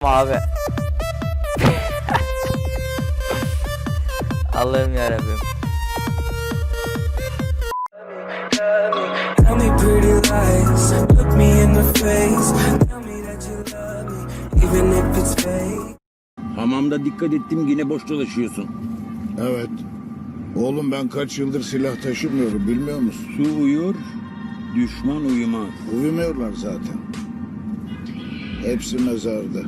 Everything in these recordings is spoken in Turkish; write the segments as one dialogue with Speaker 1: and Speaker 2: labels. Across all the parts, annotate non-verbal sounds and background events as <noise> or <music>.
Speaker 1: abi. Allah'ım yarabbim.
Speaker 2: Tell me pretty lies, look me in the face. Tell me that you love me, even if it's fake.
Speaker 3: Hamamda dikkat ettim yine boş dolaşıyorsun.
Speaker 4: Evet. Oğlum ben kaç yıldır silah taşımıyorum bilmiyor musun?
Speaker 3: Su uyur, düşman uyumaz.
Speaker 4: Uyumuyorlar zaten. Hepsi mezarda.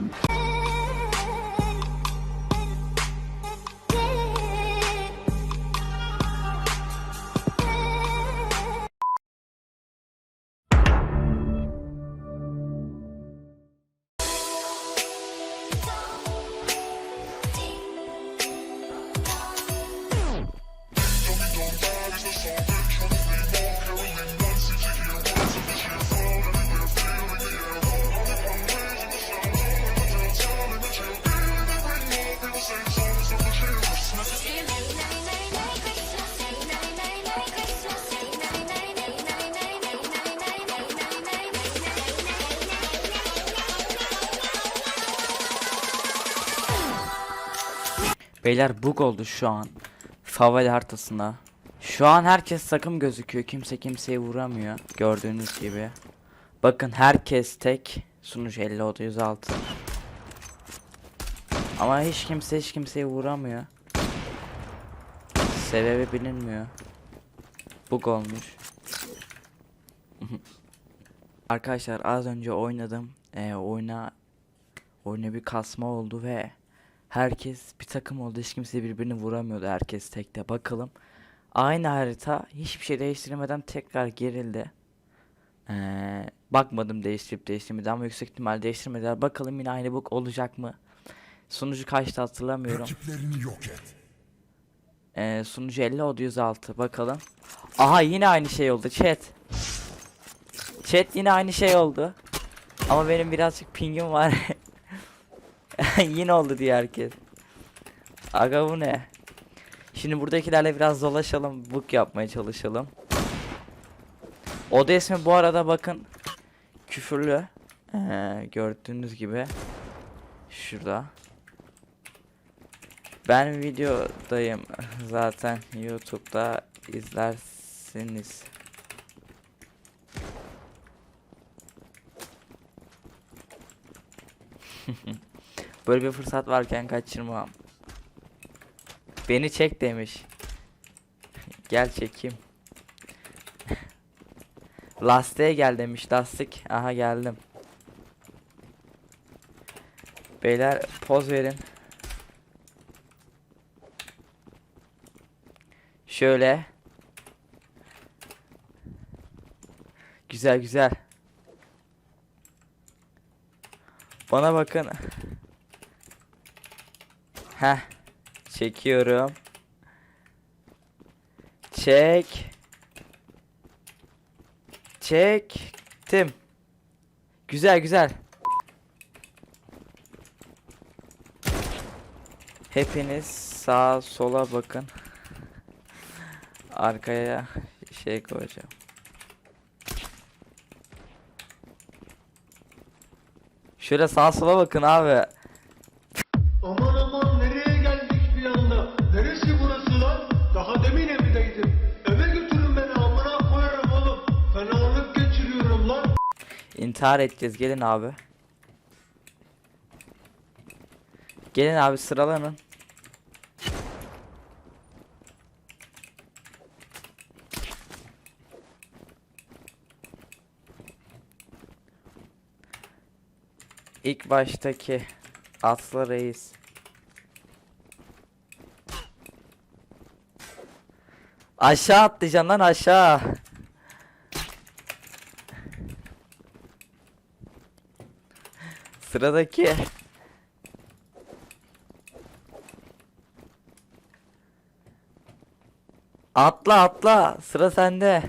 Speaker 1: Beyler bug oldu şu an. Favori haritasında. Şu an herkes takım gözüküyor. Kimse kimseyi vuramıyor. Gördüğünüz gibi. Bakın herkes tek. Sunucu 50 oldu 106. Ama hiç kimse hiç kimseyi vuramıyor. Sebebi bilinmiyor. Bug olmuş. <laughs> Arkadaşlar az önce oynadım. Ee, oyuna oyuna bir kasma oldu ve herkes bir takım oldu. Hiç kimse birbirini vuramıyordu. Herkes tekte. Bakalım. Aynı harita hiçbir şey değiştirmeden tekrar gerildi. Ee, bakmadım değiştirip değiştirmedi ama yüksek ihtimal değiştirmediler. Bakalım yine aynı bug olacak mı? Sunucu kaçtı hatırlamıyorum.
Speaker 5: Rakiplerini yok et.
Speaker 1: Ee, sunucu 50 oldu 106 bakalım. Aha yine aynı şey oldu chat. Chat yine aynı şey oldu. Ama benim birazcık pingim var. <laughs> <laughs> yine oldu diye herkes. Aga bu ne? Şimdi buradakilerle biraz dolaşalım. Book yapmaya çalışalım. Oda ismi bu arada bakın. Küfürlü. Ee, gördüğünüz gibi. Şurada. Ben videodayım zaten YouTube'da izlersiniz. <laughs> Böyle bir fırsat varken kaçırmam. Beni çek demiş. Gel çekeyim. <laughs> Lastiğe gel demiş lastik. Aha geldim. Beyler poz verin. Şöyle. Güzel güzel. Bana bakın. Heh. Çekiyorum. Çek. Çektim. Güzel güzel. Hepiniz sağa sola bakın. Arkaya şey koyacağım. Şöyle sağa sola bakın abi. İntihar edeceğiz. Gelin abi. Gelin abi sıralanın. İlk baştaki Aslı Reis. Aşağı atlayacaksın lan aşağı. Sıradaki. Atla atla. Sıra sende.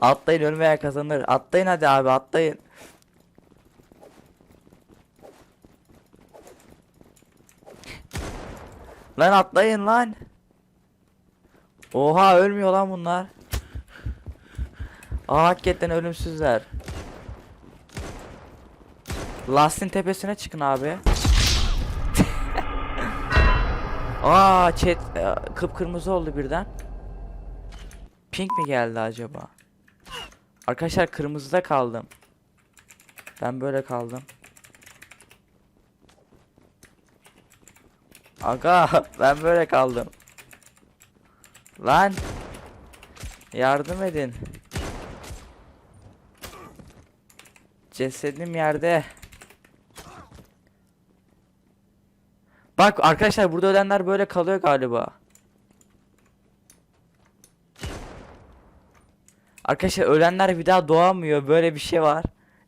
Speaker 1: Atlayın ölmeyen kazanır. Atlayın hadi abi atlayın. Lan atlayın lan. Oha ölmüyor lan bunlar. Aa hakikaten ölümsüzler. Lastin tepesine çıkın abi. <laughs> Aa chat e, kıpkırmızı oldu birden. Pink mi geldi acaba? Arkadaşlar kırmızıda kaldım. Ben böyle kaldım. Aga <laughs> ben böyle kaldım. Lan. Yardım edin. Cesedim yerde. Bak arkadaşlar burada ölenler böyle kalıyor galiba. Arkadaşlar ölenler bir daha doğamıyor. Böyle bir şey var.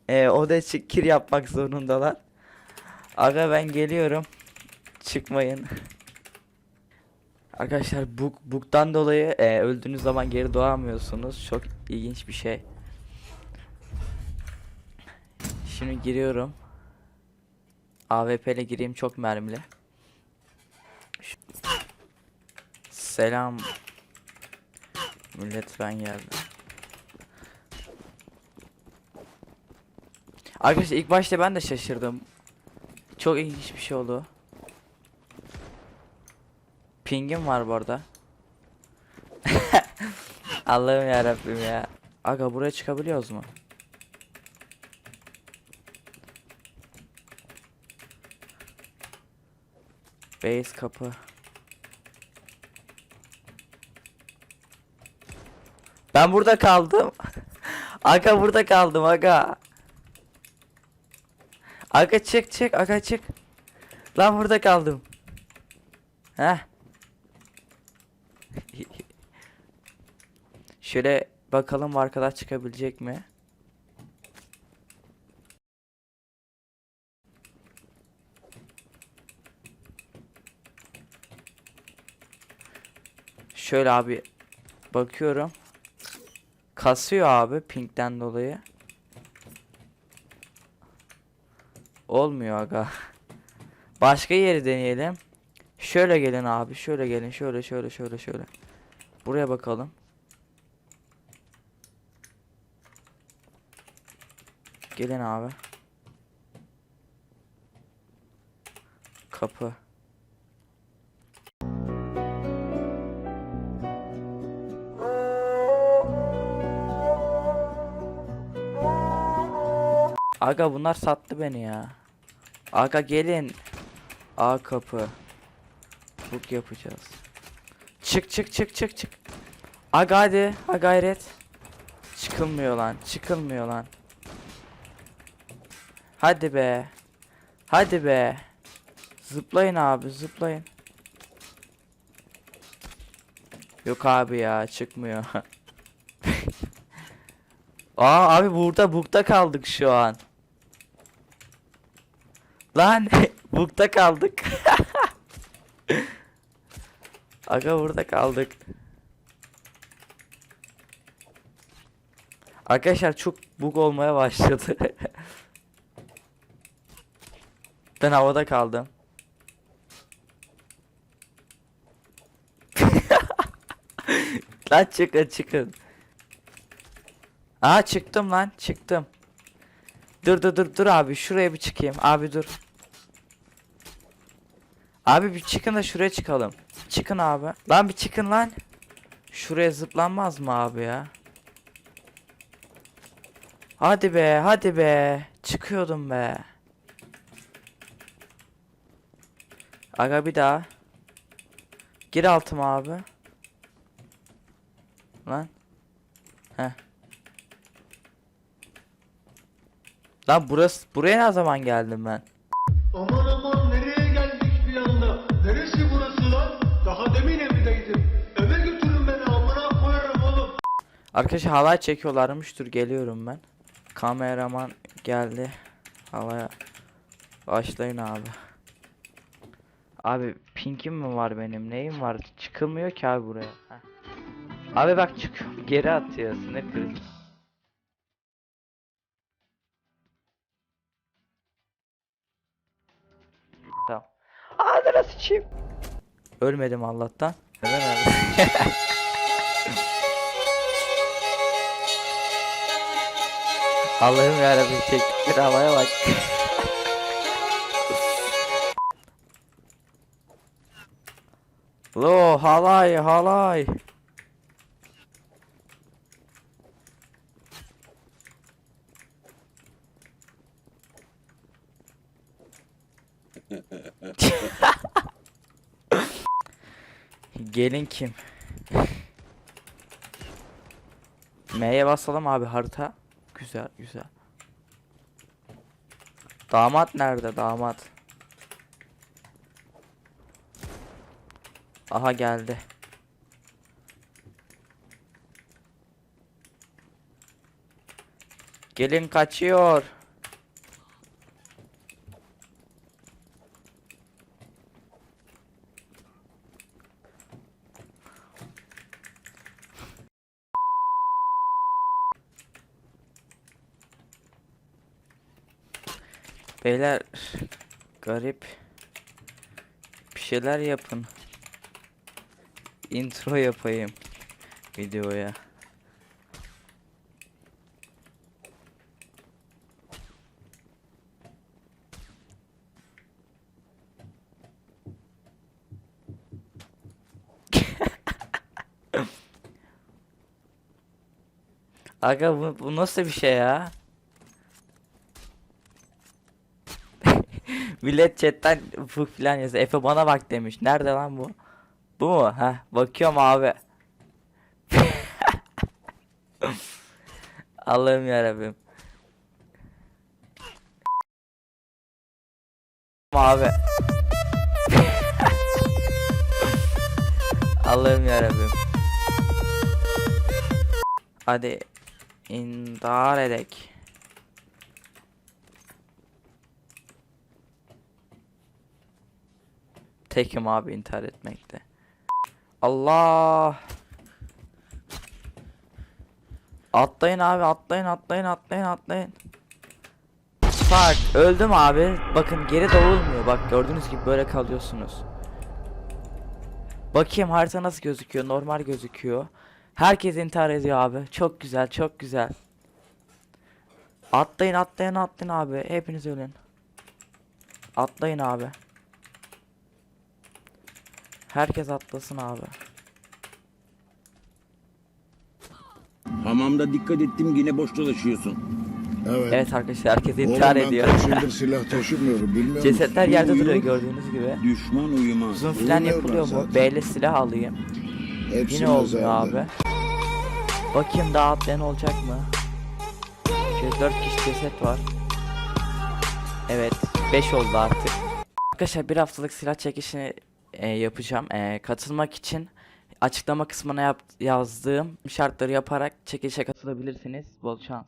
Speaker 1: Ee, o da kir yapmak zorundalar. Aga ben geliyorum. Çıkmayın. Arkadaşlar bug bug'dan dolayı e, öldüğünüz zaman geri doğamıyorsunuz. Çok ilginç bir şey. Şimdi giriyorum. AWP ile gireyim çok mermili. Ş- Selam. Millet ben geldim. Arkadaşlar ilk başta ben de şaşırdım. Çok ilginç bir şey oldu. Pingim var bu arada. <laughs> Allah'ım ya Rabbim ya. Aga buraya çıkabiliyoruz mu? Base kapı. Ben burada kaldım. <laughs> aga burada kaldım aga. Aga çık çık aga çık. Lan burada kaldım. Heh. Şöyle bakalım arkadaş çıkabilecek mi? Şöyle abi bakıyorum. Kasıyor abi pinkten dolayı. Olmuyor aga. Başka yeri deneyelim. Şöyle gelin abi. Şöyle gelin. Şöyle şöyle şöyle şöyle. Buraya bakalım. Gelin abi. Kapı. Aga bunlar sattı beni ya. Aga gelin. A kapı. Book yapacağız. Çık çık çık çık çık. Aga hadi. Ha gayret. Çıkılmıyor lan. Çıkılmıyor lan. Hadi be. Hadi be. Zıplayın abi zıplayın. Yok abi ya çıkmıyor. <laughs> Aa abi burada bukta kaldık şu an. Lan <laughs> bukta kaldık. <laughs> Aga burada kaldık. Arkadaşlar çok bug olmaya başladı. Ben havada kaldım. <laughs> lan çıkın çıkın. Aa çıktım lan çıktım. Dur dur dur dur abi şuraya bir çıkayım abi dur. Abi bir çıkın da şuraya çıkalım. Çıkın abi. Lan bir çıkın lan. Şuraya zıplanmaz mı abi ya? Hadi be hadi be. Çıkıyordum be. Aga bir daha. Gir altıma abi. Lan. Heh. Lan burası buraya ne zaman geldim ben?
Speaker 6: Aman aman nereye geldik bir anda? Neresi burası lan? Daha demin evdeydim. Eve götürün beni amına koyarım oğlum.
Speaker 1: Arkadaşlar halay çekiyorlarmış. Dur geliyorum ben. Kameraman geldi. Halaya başlayın abi. Abi pinkim mi var benim? Neyim var? Çıkılmıyor ki abi buraya. Heh. Abi bak çıkıyor. Geri atıyor. Sinir krizi. Tamam. Ağzına sıçayım. Ölmedim Allah'tan. Neden öyle? <laughs> Allah'ım yarabbim çektikleri havaya bak. <laughs> Lo halay halay. Gelin kim? M'ye basalım abi harita. Güzel güzel. Damat nerede damat? Aha geldi. Gelin kaçıyor. Beyler garip bir şeyler yapın. Intro yapayım videoya. <laughs> Aga bu, bu nasıl bir şey ya? <laughs> Millet chatten bu filan yazıyor. Efe bana bak demiş. Nerede lan bu? Bu mu? Heh, bakıyorum abi. <laughs> Allah'ım yarabbim. Abi. <laughs> Allah'ım yarabbim. Hadi intihar edek. Tekim abi intihar etmekte. Allah. Atlayın abi atlayın atlayın atlayın atlayın. Bak öldüm abi. Bakın geri doğulmuyor. Bak gördüğünüz gibi böyle kalıyorsunuz. Bakayım harita nasıl gözüküyor. Normal gözüküyor. Herkes intihar ediyor abi. Çok güzel çok güzel. Atlayın atlayın atlayın abi. Hepiniz ölün. Atlayın abi. Herkes atlasın abi.
Speaker 3: Hamamda dikkat ettim yine boş dolaşıyorsun.
Speaker 4: Evet.
Speaker 1: Evet arkadaşlar herkes
Speaker 4: Oğlum
Speaker 1: intihar
Speaker 4: ben
Speaker 1: ediyor.
Speaker 4: kaç yıldır silah taşımıyorum bilmiyor musun?
Speaker 1: Cesetler yerde duruyor gördüğünüz gibi.
Speaker 3: Düşman uyumaz.
Speaker 4: Uyumuyor
Speaker 1: yapılıyor
Speaker 4: ben
Speaker 1: mu?
Speaker 4: zaten.
Speaker 1: B'yle silah alayım.
Speaker 4: Hepsi
Speaker 1: Yine olmuyor
Speaker 4: mezarda.
Speaker 1: abi. Bakayım daha atlayan olacak mı? Şöyle 4 kişi ceset var. Evet 5 oldu artık. Arkadaşlar bir haftalık silah çekişini e, yapacağım. E, katılmak için açıklama kısmına yap- yazdığım şartları yaparak çekilişe katılabilirsiniz. Bol şans.